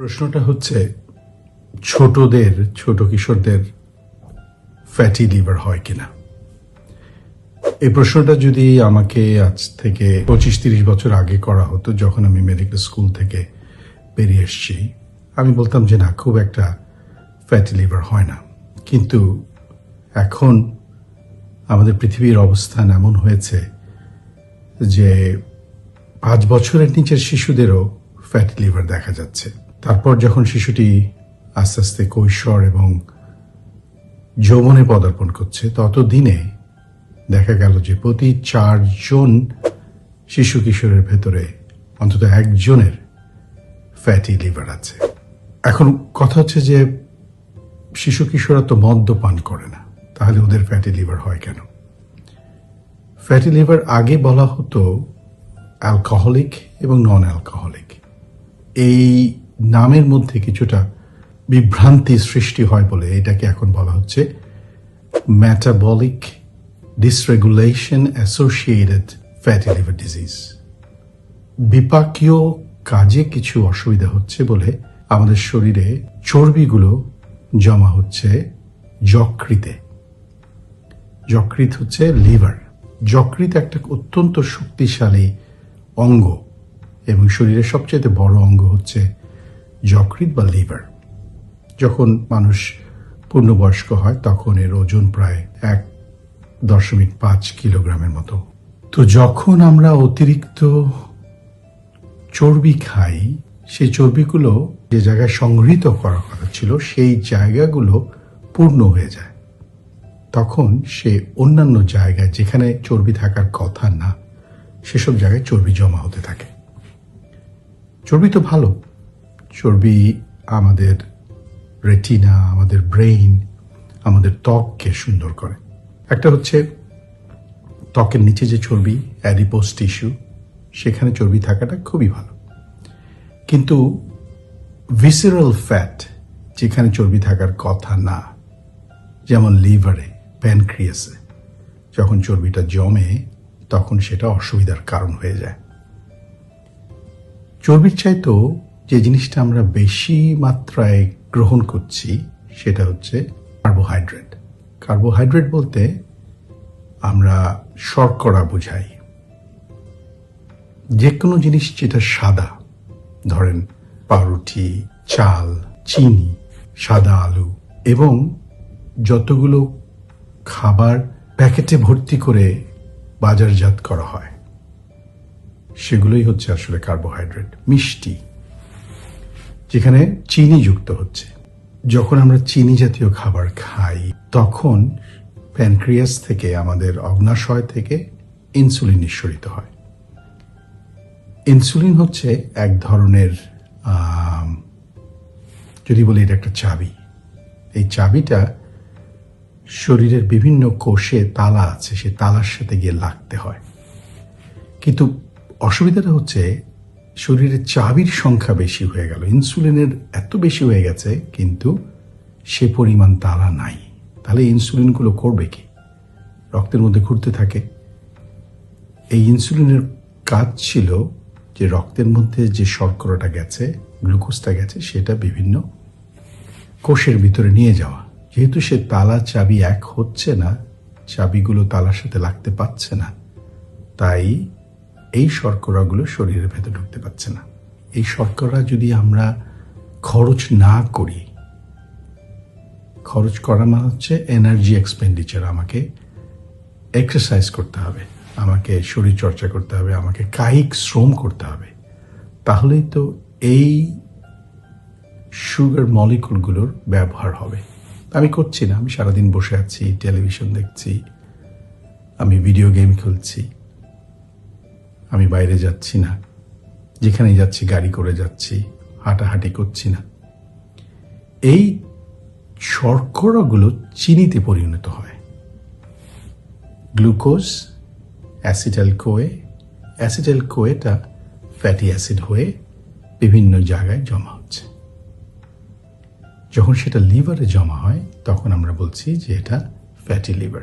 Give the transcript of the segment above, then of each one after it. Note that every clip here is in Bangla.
প্রশ্নটা হচ্ছে, ছোটদের, ছোট কিশোরদের ফ্যাটি লিভার হয় কিনা? এই প্রশ্নটা যদি আমাকে আজ থেকে পঁচিশ তিরিশ বছর আগে করা হতো, যখন আমি মেডিকেল স্কুল থেকে বেরিয়ে এসেছি, আমি বলতাম যে না, খুব একটা ফ্যাটি লিভার হয় না। কিন্তু এখন আমাদের পৃথিবীর অবস্থান এমন হয়েছে যে পাঁচ বছরের নিচের শিশুদেরও ফ্যাটি লিভার দেখা যাচ্ছে। তারপর যখন শিশুটি আস্তে আস্তে কৈশোর এবং যৌবনে পদার্পণ করছে তত দিনে দেখা গেল যে প্রতি চারজন শিশু কিশোরের ভেতরে অন্তত একজনের ফ্যাটি লিভার আছে। এখন কথা হচ্ছে যে শিশু কিশোররা তো মদ্যপান করে না, তাহলে ওদের ফ্যাটি লিভার হয় কেন? ফ্যাটি লিভার আগে বলা হতো অ্যালকোহলিক এবং নন অ্যালকোহলিক এই নামের মধ্যে কিছুটা বিভ্রান্তি সৃষ্টি হয় বলে এটাকে এখন বলা হচ্ছে metabolic dysregulation associated fatty liver disease বিপাকীয় কাজে কিছু অসুবিধা হচ্ছে বলে আমাদের শরীরে চর্বিগুলো জমা হচ্ছে যকৃতে। যকৃত হচ্ছে লিভার। যকৃত একটা অত্যন্ত শক্তিশালী অঙ্গ এবং শরীরের সবচেয়ে বড় অঙ্গ হচ্ছে যকৃত বা লিভার। যখন মানুষ পূর্ণবয়স্ক হয়, তখন এর ওজন প্রায় এক দশমিক পাঁচ কিলোগ্রামের মতো। তো যখন আমরা অতিরিক্ত চর্বি খাই, সেই চর্বিগুলো যে জায়গায় সংগৃহীত করার কথা ছিল, সেই জায়গাগুলো পূর্ণ হয়ে যায়। তখন সে অন্যান্য জায়গায় যেখানে চর্বি থাকার কথা না, সেসব জায়গায় চর্বি জমা হতে থাকে। চর্বি তো ভালো। চর্বি আমাদের রেটিনা আমাদের ব্রেইন আমাদের ত্বককে সুন্দর করে। একটা হচ্ছে ত্বকের নিচে যে চর্বি অ্যাডিপোস টিস্যু সেখানে চর্বি থাকাটা খুবই ভালো। কিন্তু ভিসেরাল ফ্যাট যেখানে চর্বি থাকার কথা না, যেমন লিভারে প্যানক্রিয়াসে যখন চর্বিটা জমে, তখন সেটা অসুবিধার কারণ হয়ে যায়। চর্বির চাইতো যে জিনিসটা আমরা বেশি মাত্রায় গ্রহণ করছি, সেটা হচ্ছে কার্বোহাইড্রেট কার্বোহাইড্রেট বলতে আমরা শর্করা বোঝাই। যে কোনো জিনিস যেটা সাদা, ধরেন পাউরুটি, চাল, চিনি, সাদা আলু, এবং যতগুলো খাবার প্যাকেটে ভর্তি করে বাজারজাত করা হয়, সেগুলোই হচ্ছে আসলে কার্বোহাইড্রেট মিষ্টি। যেখানে চিনি যুক্ত হচ্ছে। যখন আমরা চিনি জাতীয় খাবার খাই, তখন প্যানক্রিয়াস থেকে আমাদের অগ্নাশয় থেকে ইনসুলিন নিঃসরিত হয়। ইনসুলিন হচ্ছে এক ধরনের যদি বলি এটা একটা চাবি। এই চাবিটা শরীরের বিভিন্ন কোষে তালা আছে, সে তালার সাথে গিয়ে লাগতে হয়। কিন্তু অসুবিধাটা হচ্ছে শরীরের চাবির সংখ্যা বেশি হয়ে গেল। ইনসুলিনের এত বেশি হয়ে গেছে, কিন্তু সে পরিমাণ তালা নাই। তাহলে ইনসুলিনগুলো করবে কি? রক্তের মধ্যে ঘুরতে থাকে। এই ইনসুলিনের কাজ ছিল যে রক্তের মধ্যে যে শর্করাটা গেছে, গ্লুকোজটা গেছে, সেটা বিভিন্ন কোষের ভিতরে নিয়ে যাওয়া। যেহেতু সে তালা চাবি এক হচ্ছে না, চাবিগুলো তালার সাথে লাগতে পারছে না, তাই এই শর্করাগুলো শরীরের ভেতরে ঢুকতে পারছে না। এই শর্করা যদি আমরা খরচ না করি, খরচ করা মানে হচ্ছে এনার্জি এক্সপেন্ডিচার আমাকে এক্সারসাইজ করতে হবে, আমাকে শরীর চর্চা করতে হবে, আমাকে কায়িক শ্রম করতে হবে। তাহলেই তো এই সুগার মলিকুলগুলোর ব্যবহার হবে। আমি করছি না, আমি সারাদিন বসে আছি টেলিভিশন দেখছি, আমি ভিডিও গেম খেলছি। আমি বাইরে যাচ্ছি না। যেখানেই যাচ্ছি, গাড়ি করে যাচ্ছি, হাঁটাহাঁটি করছি না। এই শর্করাগুলো চিনিতে পরিণত হয়। Glucose acetyl CoA acetyl Quetta fatty acid হয়ে বিভিন্ন জায়গায় জমা হচ্ছে। যখন সেটা লিভারে জমা হয়, তখন আমরা বলছি যে এটা ফ্যাটি লিভার।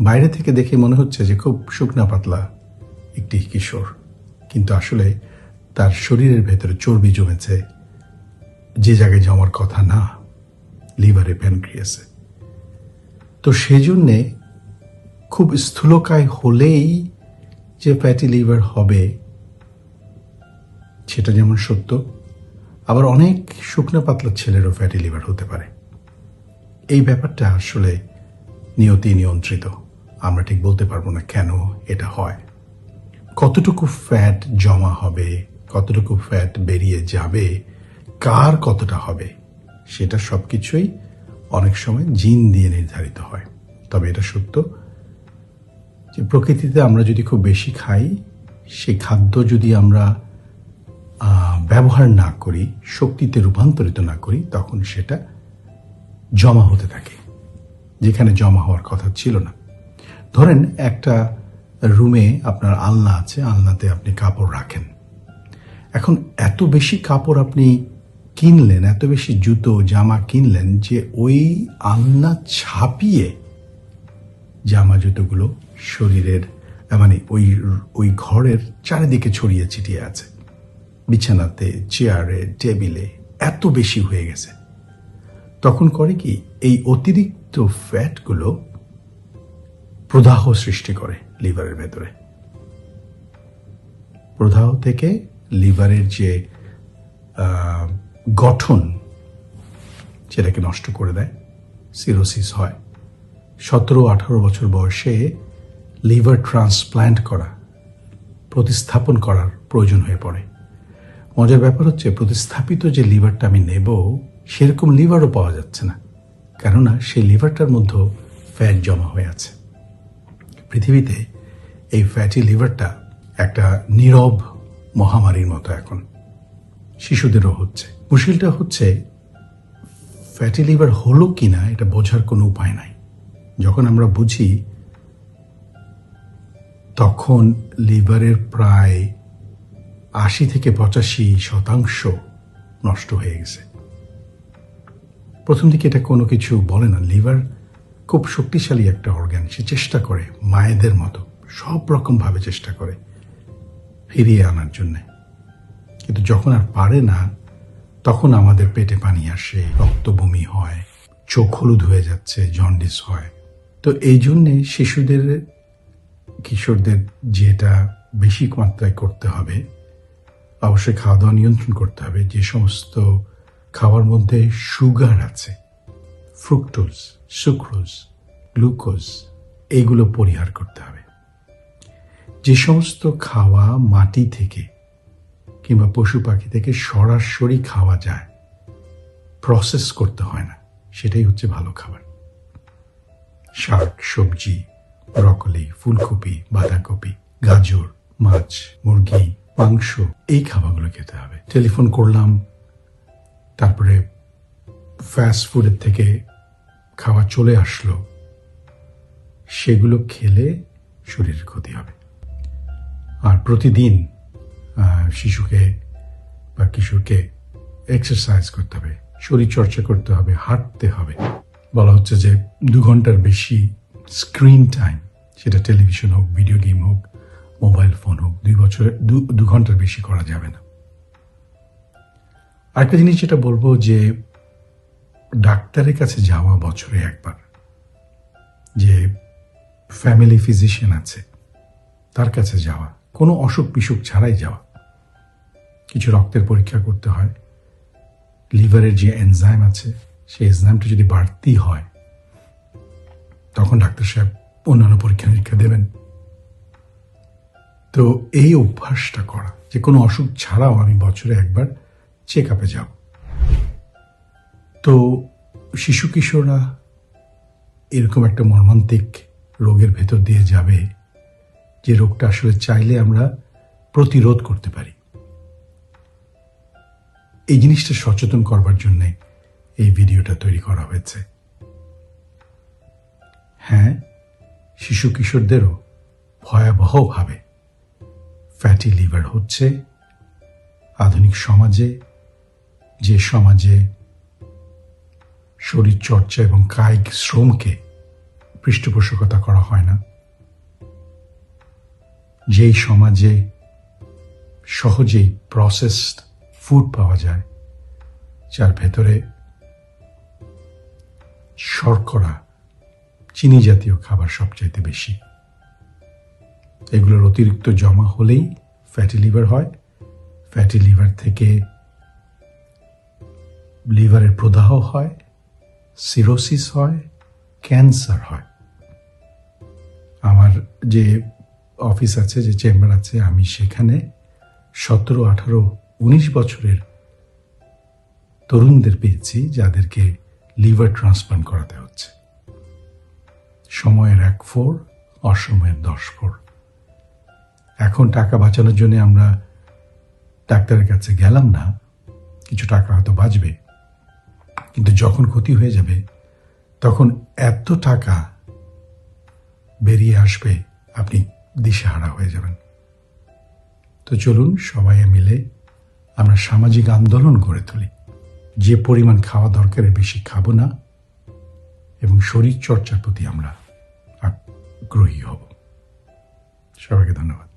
বাইরে থেকে দেখে মনে হচ্ছে যে খুব শুকনা পাতলা একটি কিশোর। কিন্তু আসলে তার শরীরের ভেতরে চর্বি জমেছে। যে জায়গায় জমার কথা না, লিভারে প্যানক্রিয়াসে। তো সেজন্যে খুব স্থূলকায় হলেই যে ফ্যাটি লিভার হবে, সেটা যেমন সত্য, আবার অনেক শুকনো পাতলা ছেলেরও ফ্যাটি লিভার হতে পারে। এই ব্যাপারটা আসলে নিয়তি নিয়ন্ত্রিত। আমরা ঠিক বলতে পারব না কেন এটা হয়। কতটুকু ফ্যাট জমা হবে, কতটুকু ফ্যাট বেরিয়ে যাবে, কার কতটা হবে, সেটা সব কিছুই অনেক সময় জিন দিয়ে নির্ধারিত হয়। তবে এটা সত্য যে প্রকৃতিতে আমরা যদি খুব বেশি খাই সেই খাদ্য যদি আমরা ব্যবহার না করি, শক্তিতে রূপান্তরিত না করি, তখন সেটা জমা হতে থাকে, যেখানে জমা হওয়ার কথা ছিল না। ধরেন একটা রুমে আপনার আলনা আছে, আলনাতে আপনি কাপড় রাখেন। এখন এত বেশি কাপড় আপনি কিনলেন, এত বেশি জুতো, জামা কিনলেন যে ওই আলনা ছাপিয়ে জামা জুতোগুলো শরীরের মানে ওই ওই ঘরের চারিদিকে ছড়িয়ে ছিটিয়ে আছে। বিছানাতে, চেয়ারে, টেবিলে এত বেশি হয়ে গেছে। তখন করে কি এই অতিরিক্ত ফ্যাটগুলো প্রদাহ সৃষ্টি করে লিভারের ভেতরে। প্রদাহ থেকে লিভারের যে গঠন, সেটাকে নষ্ট করে দেয়, সিরোসিস হয়। সতেরো আঠারো বছর বয়সে লিভার ট্রান্সপ্ল্যান্ট করা, প্রতিস্থাপন করার প্রয়োজন হয়ে পড়ে। মজার ব্যাপার হচ্ছে, প্রতিস্থাপিত যে লিভারটা আমি নেব, সেরকম লিভারও পাওয়া যাচ্ছে না। কেননা, সেই লিভারটার মধ্যেও ফ্যাট জমা হয়ে আছে। পৃথিবীতে এই ফ্যাটি লিভারটা একটা নীরব মহামারীর মতো এখন। শিশুদেরও হচ্ছে। মুশকিলটা হচ্ছে ফ্যাটি লিভার হলো কিনা এটা বোঝার কোনো উপায় নাই। যখন আমরা বুঝি, তখন লিভারের প্রায় আশি থেকে পঁচাশি শতাংশ নষ্ট হয়ে গেছে। প্রথম দিকে এটা কোনো কিছু বলে না। লিভার খুব শক্তিশালী একটা অর্গান সে চেষ্টা করে, মায়েদের মতো, সব রকমভাবে চেষ্টা করে ফিরিয়ে আনার জন্যে। কিন্তু যখন আর পারে না, তখন আমাদের পেটে পানি আসে রক্ত বমি হয়, চোখ হলুদ হয়ে যাচ্ছে জন্ডিস হয়। তো এই জন্যে শিশুদের, কিশোরদের যেটা বেশি মাত্রায় করতে হবে, অবশ্যই খাওয়া দাওয়া নিয়ন্ত্রণ করতে হবে, যে সমস্ত খাওয়ার মধ্যে সুগার আছে ফ্রুক্টোজ, সুক্রোজ, গ্লুকোজ এইগুলো পরিহার করতে হবে। যে সমস্ত খাওয়া মাটি থেকে কিংবা পশু পাখি থেকে সরাসরি খাওয়া যায় প্রসেস করতে হয় না। সেটাই হচ্ছে ভালো খাবার। শাক, সবজি, ব্রকলি, ফুলকপি, বাঁধাকপি, গাজর, মাছ, মুরগি, মাংস, এই খাবারগুলো খেতে হবে। টেলিফোন করলাম, তারপরে ফাস্ট ফুডের থেকে খাওয়া চলে আসলো। সেগুলো খেলে শরীরের ক্ষতি হবে। আর প্রতিদিন শিশুকে বা কিশোরকে এক্সারসাইজ করতে হবে শরীর চর্চা করতে হবে, হাঁটতে হবে। বলা হচ্ছে যে দু ঘণ্টার বেশি স্ক্রিন টাইম সেটা টেলিভিশন হোক ভিডিও গেম হোক মোবাইল ফোন হোক, দুই বছরের, দু- দু ঘণ্টার বেশি করা যাবে না। আরেকটা জিনিস যেটা বলব যে ডাক্তারের কাছে যাওয়া বছরে একবার, যে ফ্যামিলি ফিজিশিয়ান আছে, তার কাছে যাওয়া, কোনো অসুখ বিসুখ ছাড়াই যাওয়া। কিছু রক্তের পরীক্ষা করতে হয়, লিভারের যে এনজাইম আছে, সেই এনজাইমটা যদি বাড়তি হয়, তখন ডাক্তার সাহেব অন্যান্য পরীক্ষা নিরীক্ষা দেবেন। তো এই অভ্যাসটা করা, যে কোনো অসুখ ছাড়াও আমি বছরে একবার চেক আপে যাব। তো শিশু কিশোররা এরকম একটা মর্মান্তিক রোগের ভেতর দিয়ে যাবে যে রোগটা আসলে চাইলে আমরা প্রতিরোধ করতে পারি। এই জিনিসটা সচেতন করবার জন্য এই ভিডিওটা তৈরি করা হয়েছে। হ্যাঁ শিশু কিশোরদেরও ভয়াবহভাবে ফ্যাটি লিভার হচ্ছে। আধুনিক সমাজে, যে সমাজে শরীর চর্চা এবং কায়িক শ্রমকে পৃষ্ঠপোষকতা করা হয় না। যেই সমাজে সহজেই প্রসেসড ফুড পাওয়া যায়, যার ভেতরে শর্করা, চিনি জাতীয় খাবার সবচাইতে বেশি। এগুলোর অতিরিক্ত জমা হলেই ফ্যাটি লিভার হয়। ফ্যাটি লিভার থেকে লিভারের প্রদাহ হয়। সিরোসিস হয়, ক্যান্সার হয়। আমার যে অফিস আছে, যে চেম্বার আছে, আমি সেখানে সতেরো, আঠারো, উনিশ বছরের তরুণদের পেয়েছি, যাদেরকে লিভার ট্রান্সপ্লান্ট করাতে হচ্ছে। সময়ের এক ফোর অসময়ের দশ ফোর এখন টাকা বাঁচানোর জন্য আমরা ডাক্তারের কাছে গেলাম না, কিছু টাকা হয়তো বাঁচবে। কিন্তু যখন ক্ষতি হয়ে যাবে, তখন এত টাকা বেরিয়ে আসবে, আপনি দিশেহারা হয়ে যাবেন। তো চলুন সবাই মিলে আমরা সামাজিক আন্দোলন গড়ে তুলি। যে পরিমাণ খাওয়া দরকারের বেশি খাব না, এবং শরীর চর্চার প্রতি আমরা আগ্রহী হব। সবাইকে ধন্যবাদ।